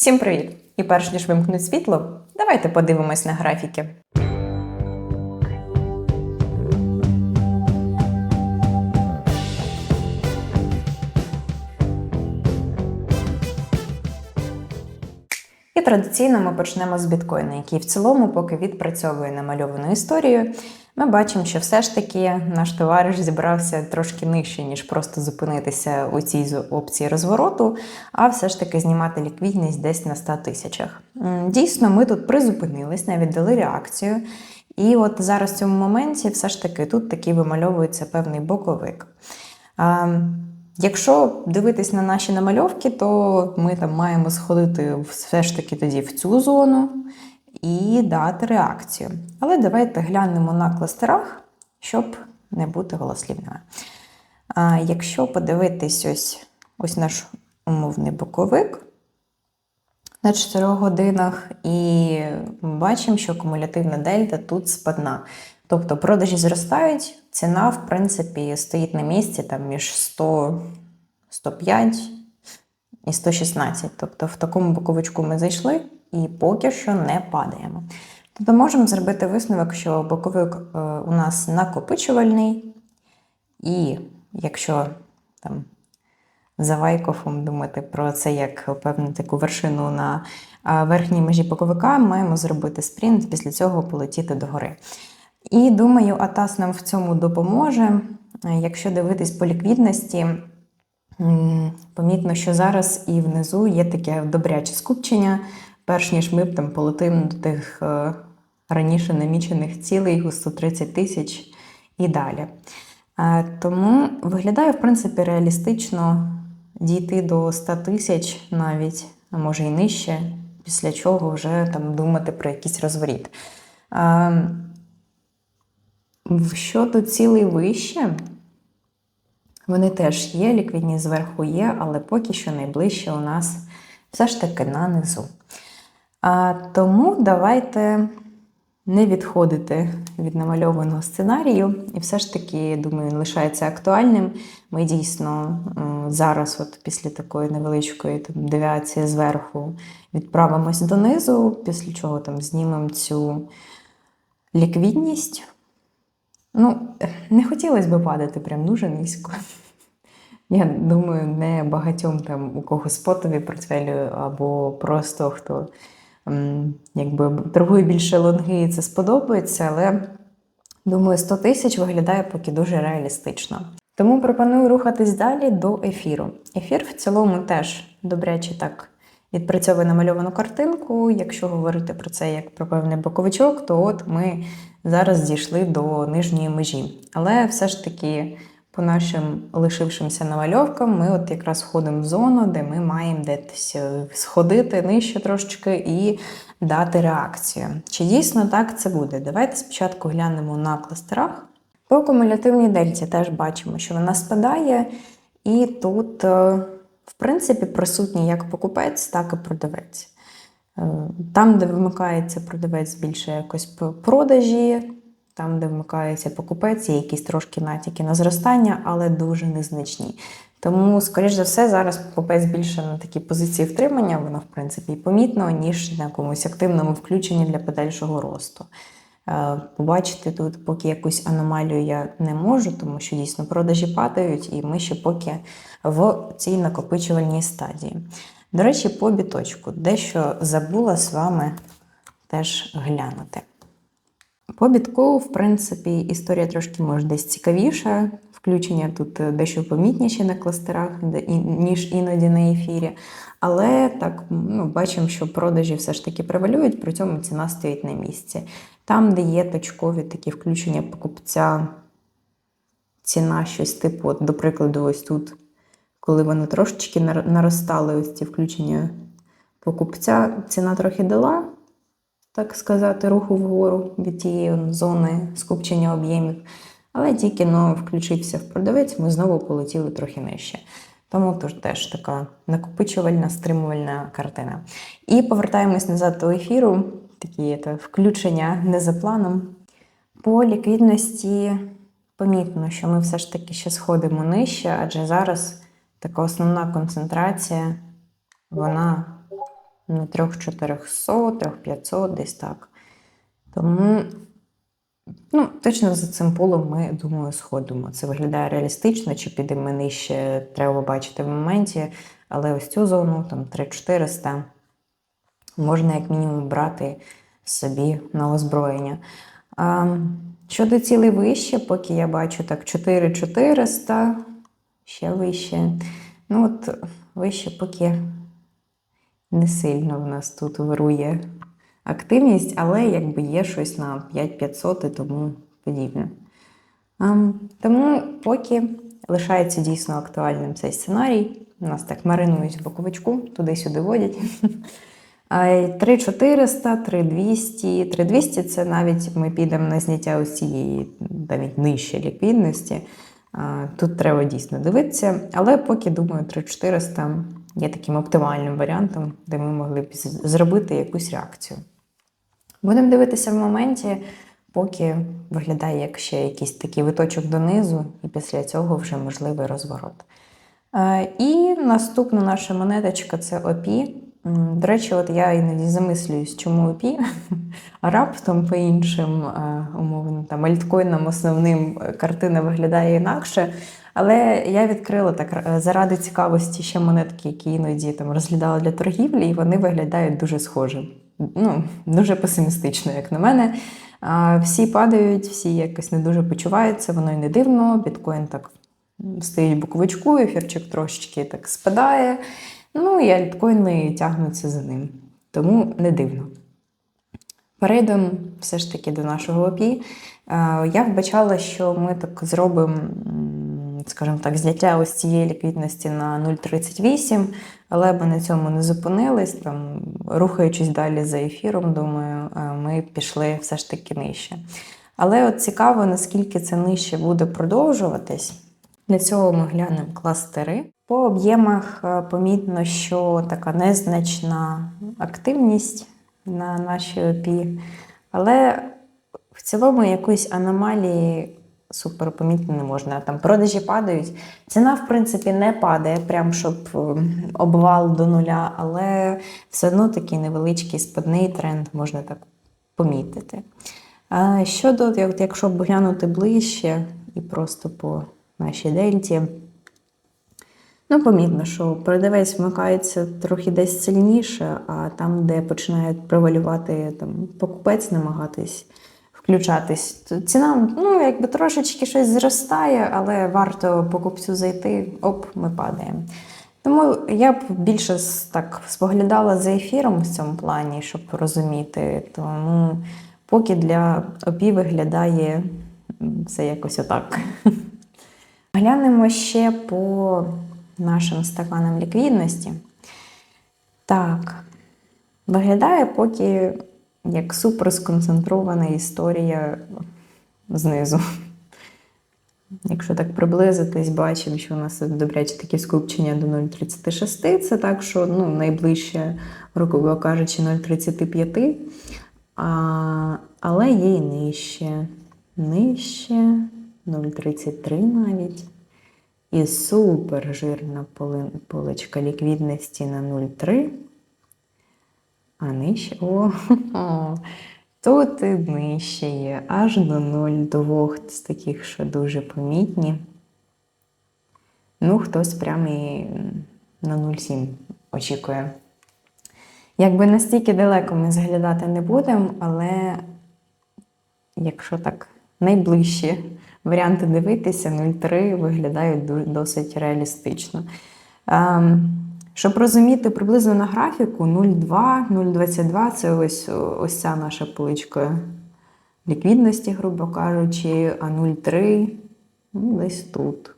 Всім привіт! І перш ніж вимкнуть світло, давайте подивимось на графіки. І традиційно ми почнемо з біткоїна, який в цілому поки відпрацьовує намальовану історію. Ми бачимо, що все ж таки наш товариш зібрався трошки нижче, ніж просто зупинитися у цій опції розвороту, а все ж таки знімати ліквідність десь на 100 тисячах. Дійсно, ми тут призупинились, навіть дали реакцію. І от зараз в цьому моменті все ж таки тут такий вимальовується певний боковик. Якщо дивитись на наші намальовки, то ми там маємо сходити все ж таки тоді в цю зону і дати реакцію. Але давайте глянемо на кластерах, щоб не бути голослівними. А якщо подивитись ось, ось наш умовний боковик на 4 годинах, і бачимо, що кумулятивна дельта тут спадна. Тобто продажі зростають, ціна, в принципі, стоїть на місці там між 100, 105 і 116. Тобто в такому боковичку ми зайшли і поки що не падаємо. Тобто можемо зробити висновок, що боковик е, у нас накопичувальний, і якщо там за Вайкофом думати про це як певну таку вершину на верхній межі боковика, маємо зробити спринт, після цього полетіти догори. І думаю, Атас нам в цьому допоможе. Е, Якщо дивитись по ліквідності, помітно, що зараз і внизу є таке добряче скупчення, перш ніж ми б там полетимо до тих е, раніше намічених цілей у 130 тисяч і далі. Е, Тому виглядає, в принципі, реалістично дійти до 100 тисяч навіть, а може і нижче, після чого вже там думати про якийсь розворіт. Е, Щодо цілей вище, вони теж є, ліквідність зверху є, але поки що найближче у нас все ж таки на низу. А, тому давайте не відходити від намальованого сценарію, і все ж таки, думаю, він лишається актуальним. Ми дійсно зараз, от після такої невеличкої там, девіації зверху, відправимось донизу, після чого там знімемо цю ліквідність. Ну, не хотілося б падати прям дуже низько. Я думаю, не багатьом там, у кого спотові портфелі, або просто хто якби торгує більше лонги, і це сподобається, але думаю, 100 тисяч виглядає поки дуже реалістично. Тому пропоную рухатись далі до ефіру. Ефір в цілому теж добряче так відпрацьовує намальовану картинку. Якщо говорити про це як про певний боковичок, то от ми зараз дійшли до нижньої межі. Але все ж таки, по нашим лишившимся намальовкам, ми от якраз входимо в зону, де ми маємо десь е, сходити нижче трошечки і дати реакцію. Чи дійсно так це буде? Давайте спочатку глянемо на кластерах. По кумулятивній дельті теж бачимо, що вона спадає, і тут, е, в принципі, присутній як покупець, так і продавець. Е, Там, де вимикається продавець, більше якось продажі, там, де вмикається покупець, є якісь трошки натяки на зростання, але дуже незначні. Тому, скоріш за все, зараз покупець більше на такій позиції втримання, воно, в принципі, і помітно, ніж на якомусь активному включенні для подальшого росту. Е, Побачити тут поки якусь аномалію я не можу, тому що дійсно продажі падають, і ми ще поки в цій накопичувальній стадії. До речі, по біточку, дещо забула з вами теж глянути. По бітку, в принципі, історія трошки може десь цікавіша. Включення тут е, дещо помітніші на кластерах, ніж іноді на ефірі. Але так ну, бачимо, що продажі все ж таки превалюють, при цьому ціна стоїть на місці. Там, де є точкові такі включення покупця, ціна щось типу, от, до прикладу, ось тут, коли вони трошечки наростали, ось ці включення покупця, ціна трохи дала, так сказати, руху вгору від тієї зони скупчення об'ємів. Але тільки но включився в продавець, ми знову полетіли трохи нижче. Тому тут теж така накопичувальна, стримувальна картина. І повертаємось назад до ефіру. Такі це, включення не за планом. По ліквідності помітно, що ми все ж таки ще сходимо нижче, адже зараз така основна концентрація, вона на 3400, 3500, десь так. Тому, ну, точно за цим полом ми, думаю, сходимо. Це виглядає реалістично, чи підемо ми нижче, треба бачити в моменті. Але ось цю зону, там 3400, можна як мінімум брати собі на озброєння. А, щодо цілей вище, поки я бачу так 4400, ще вище. Ну от вище поки не сильно в нас тут вирує активність, але якби є щось на 5500 і тому подібне. Тому поки лишається дійсно актуальним цей сценарій. Нас так маринують в боковичку, туди-сюди водять. 3400, 3200. 3200 це навіть ми підемо на зняття ось цієї навіть нижче ліквідності. Тут треба дійсно дивитися. Але поки думаю, 3400 є таким оптимальним варіантом, де ми могли б зробити якусь реакцію. Будемо дивитися в моменті, поки виглядає як ще якийсь такий виточок донизу, і після цього вже можливий розворот. Е, І наступна наша монеточка це ОПІ. До речі, от я іноді замислююсь, чому ОПІ, а раптом по іншим е, умовно там альткоїнам основним е, картина виглядає інакше. Але я відкрила так е, заради цікавості ще монетки, які іноді там розглядала для торгівлі, і вони виглядають дуже схожі. Ну, дуже песимістично, як на мене. А, Всі падають, всі якось не дуже почуваються, воно й не дивно. Біткоін так стоїть боковичку, ефірчик трошечки так спадає. Ну і альткоїни тягнуться за ним. Тому не дивно. Перейдемо все ж таки до нашого ОПІ. Е, Я вбачала, що ми так зробимо, скажімо так, зняття ось цієї ліквідності на 0,38, але ми на цьому не зупинились. Там, рухаючись далі за ефіром, думаю, е, ми пішли все ж таки нижче. Але от цікаво, наскільки це нижче буде продовжуватись. Для цього ми глянемо кластери. По об'ємах е, помітно, що така незначна активність на нашій ОПІ, але в цілому якоїсь аномалії супер помітно не можна. Там продажі падають. Ціна, в принципі, не падає, прям щоб е, обвал до нуля, але все одно такий невеличкий спадний тренд можна так помітити. Щодо, якщо глянути ближче і просто по нашій дельті, Ну, помітно, що продавець вмикається трохи десь сильніше, а там, де починає превалювати там, покупець, намагатись включатись, ціна ну, якби трошечки щось зростає, але варто покупцю зайти, оп, ми падаємо. Тому я б більше так споглядала за ефіром в цьому плані, щоб розуміти. Тому поки для ОПІ виглядає це якось отак. Глянемо ще по нашим стаканам ліквідності. Так, виглядає поки як супер сконцентрована історія знизу. Якщо так приблизитись, бачимо, що у нас добряче такі скупчення до 0,36. Це так, що ну, найближче, грубо кажучи, 0,35. А, але є і нижче. Нижче 0,33 навіть. І супер жирна поли- поличка ліквідності на 0,3. А нижче. О, тут і нижче є, аж до 0,2 з таких, що дуже помітні. Ну, хтось прямо і на 0,7 очікує. Якби настільки далеко ми заглядати не будемо, але якщо так найближчі варіанти дивитися, 0,3 виглядають досить реалістично. Щоб розуміти приблизно на графіку 0,2, 0,22 це ось, ось ця наша поличка ліквідності, грубо кажучи, а 0,3 ну, десь тут.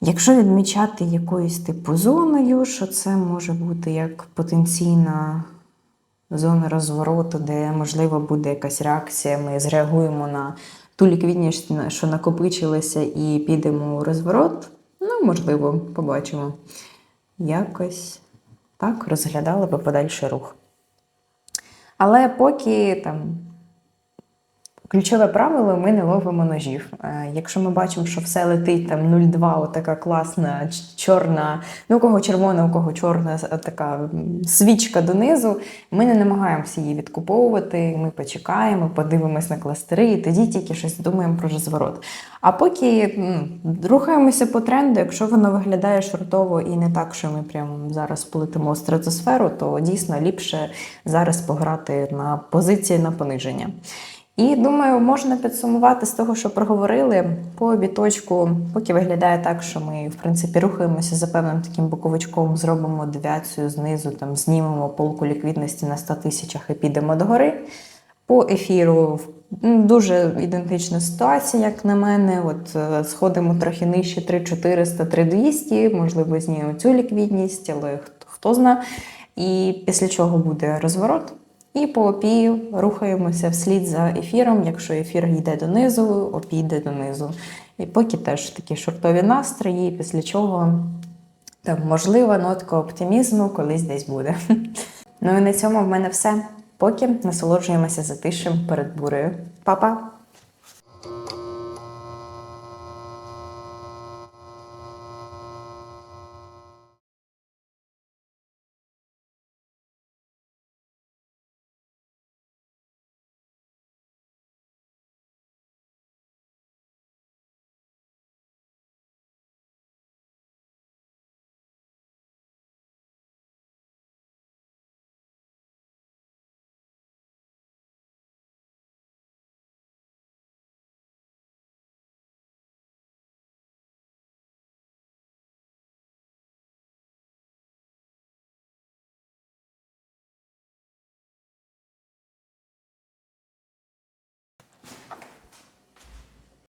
Якщо відмічати якоюсь типу зоною, що це може бути як потенційна зона розвороту, де можливо буде якась реакція, ми зреагуємо на ту ліквідність, що накопичилася, і підемо у розворот. Можливо, побачимо. Якось так розглядала би подальший рух. Але поки там Ключове правило: ми не ловимо ножів. Е, Якщо ми бачимо, що все летить там 0,2, отака класна чорна, ну у кого червона, у кого чорна така свічка донизу, ми не намагаємося її відкуповувати. Ми почекаємо, подивимось на кластери, і тоді тільки щось думаємо про розворот. А поки рухаємося по тренду, якщо воно виглядає шортово і не так, що ми прямо зараз полетимо стратосферу, то дійсно ліпше зараз пограти на позиції на пониження. І думаю, можна підсумувати з того, що проговорили по біточку, поки виглядає так, що ми в принципі рухаємося за певним таким боковичком, зробимо девіацію знизу, там знімемо полку ліквідності на 100 тисячах і підемо догори. По ефіру дуже ідентична ситуація, як на мене. От е, сходимо трохи нижче 3400, 3200, можливо, знімемо цю ліквідність, але хто, хто зна. І після чого буде розворот. І по ОПІ рухаємося вслід за ефіром. Якщо ефір йде донизу, ОПІ йде донизу. І поки теж такі шортові настрої, після чого там, можливо, нотка оптимізму колись десь буде. Ну і на цьому в мене все. Поки насолоджуємося затишем перед бурею. Па-па!